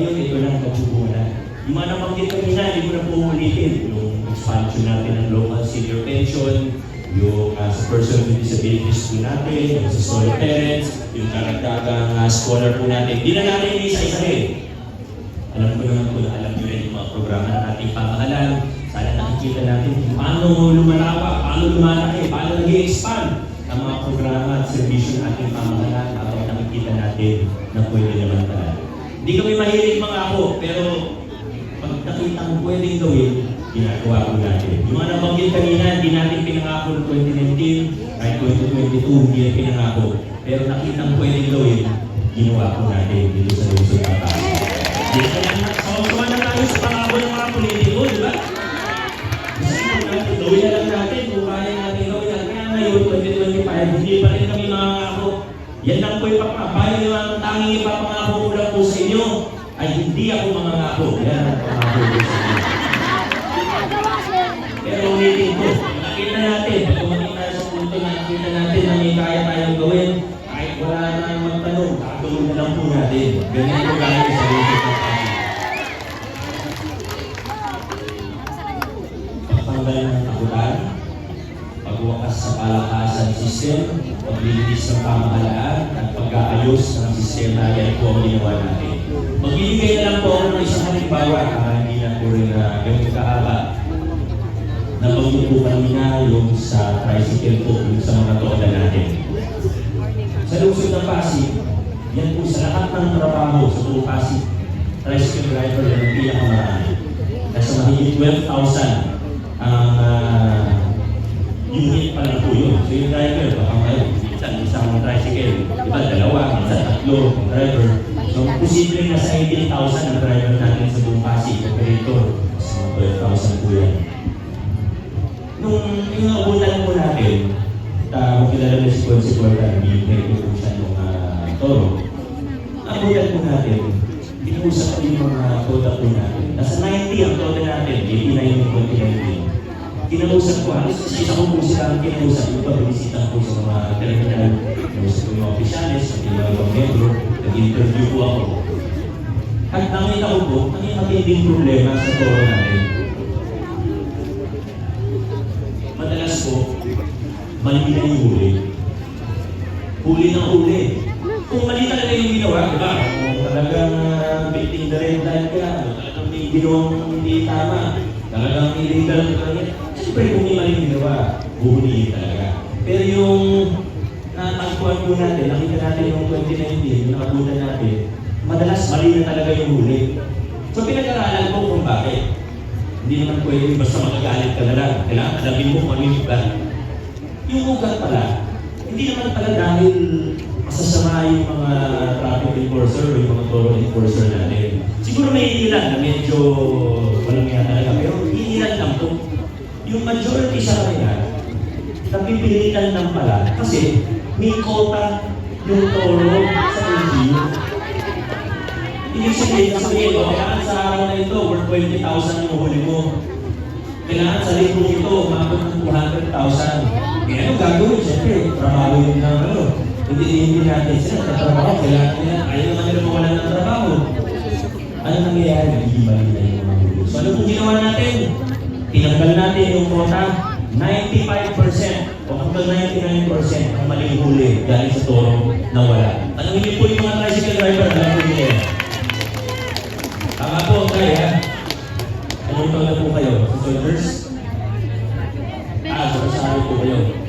Ngayon, ito lang nagsubukan na. Yung mga nabanggit kanina, hindi ko na po ulitin. Yung expansion natin ng local senior pension, yung uh, sa person with disabilities po natin, yung sa solo parents, yung karagdagang uh, scholar po natin. Hindi na natin isa-isahin. Alam ko naman na alam nyo rin yung mga programa ng ating pamahalaan. Sana nakikita natin kung paano lumalawak, paano lumalaki, paano nag-expand ang mga programa at servisyo ng ating pamahalaan habang nakikita natin na pwede naman talaga. Hindi kami mahilig mga ako, pero pag nakita mo pwedeng gawin, ginagawa ko natin. Yung mga nabanggit kanina, hindi natin pinangako ng 2019, kahit 2022, hindi na pinangako. Pero nakita mo pwedeng gawin, ginawa ko natin dito sa Luzon, Batangas. Hindi ka lang, sawa na tayo sa pangako ng mga politiko, di ba? Gawin na lang natin kung kaya natin gawin. Kaya ngayon, 2025, hindi pa rin kami makakako. Yan lang po yung pagkabayan yung ang tanging ipapangako ko lang po sa inyo ay hindi ako mangangako. Yan ang pangako ko sa inyo. Pero ulitin ko, nakita natin, pag dumating tayo sa punto na nakita natin na may kaya tayong gawin, kahit wala na magtanong, gagawin na lang po natin. Ganyan po gaya sa buhay ng ating. Pagtanggal ng takutan, pagwakas sa palakasan system, paglilitis ng pamahalaan, at pag-aayos ng sistema, yan po ang ginawa natin. Magbibigay na lang po ako ng isang halimbawa, ah, hindi na po rin na ganun kahaba. Nabanggit po kanina yung sa tricycle po, yung sa mga toda natin. Sa lungsod ng Pasig, yan po sa lahat ng trabaho sa buong Pasig, tricycle driver yan ang pinakamarami. Nasa mahigit 12,000 ang ah, unit pa lang po yun. So yung driver, baka ngayon, minsan isang tricycle, iba dalawa, minsan tatlo, driver. So posible na sa 18,000 ang driver natin sa buong Pasig, operator. So 12,000 po yan. Nung inabunan po natin, uh, makilala na si Consi Porta, hindi ko po siya nung uh, toro. Abunan po natin, Kinuusap ko yung mga toda po natin. Nasa 90 ang toda natin, 89 yung 2019. Kinausap ko, halos sa isa ko po sila ang kinausap. Yung pa, binisita ko sa mga terminal. Kinausap ko yung opisyalis, at mga ibang membro. Nag-interview po ako. At nakita ko po, ang matinding problema sa toro natin. Madalas po, mali na yung huli. Huli ng huli. Kung mali talaga yung ginawa, di ba? Kung talagang victim the red light ka, talagang may ginawang hindi tama, talagang illegal ka. Siyempre kung may mali ginawa, huhulihin talaga. Pero yung natagpuan po natin, nakita natin yung 2019, yung nakabutan natin, madalas mali na talaga yung huli. So pinag-aralan ko kung bakit. Hindi naman pwede basta magagalit ka na lang. Kailangan alamin mo kung ano yung ugat. Yung ugat pala, hindi naman pala dahil masasama yung mga traffic enforcer o yung mga toll enforcer natin. Siguro may ilan na medyo walang nga talaga, pero ilan lang to. Yung majority sa kanila, napipilitan lang pala kasi may quota yung toro sa LGU. Ibig sabihin, sabihin ko, kailangan sa araw na ito, worth 20,000 yung huli mo. Kailangan sa linggo ito, umabot ng 200,000. Kaya ano gagawin? Siyempre, trabaho yun ng ano. Hindi hindi natin sila sa trabaho. Kailangan nila, ayaw naman nila mawalan ng trabaho. Ano nangyayari? Hindi na yung mga. So ano kung ginawa natin? Tinanggal natin yung quota, 95% o hanggang 99% ang maling huli galing sa toro na wala. Tanungin niyo po yung mga tricycle driver, alam po niyo. Tama po, kaya. Anong taon na po kayo? Soldiers? Ah, sa po kayo.